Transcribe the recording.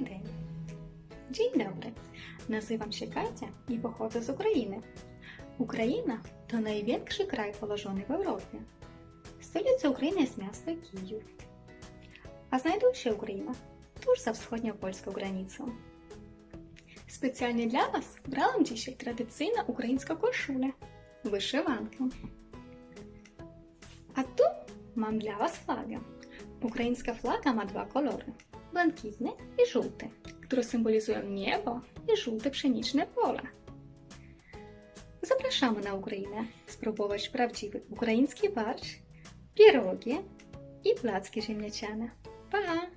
добрий день! Дінь добре! Називам się Катя і походжу з України. Україна то наиведший край, положений в Європі. Столица України з міста Київ. А знайдущая Україна туż за всходню польську границю. Спеціально для вас брала ще традиційна українська кошуля – вишиванка. А тут мам для вас флага. Українська флага має два кольори – błękitny i żółty, które symbolizują niebo i żółte pszeniczne pola. Zapraszamy na Ukrainę spróbować prawdziwy ukraiński barszcz, pierogi i placki ziemniaciane. Pa!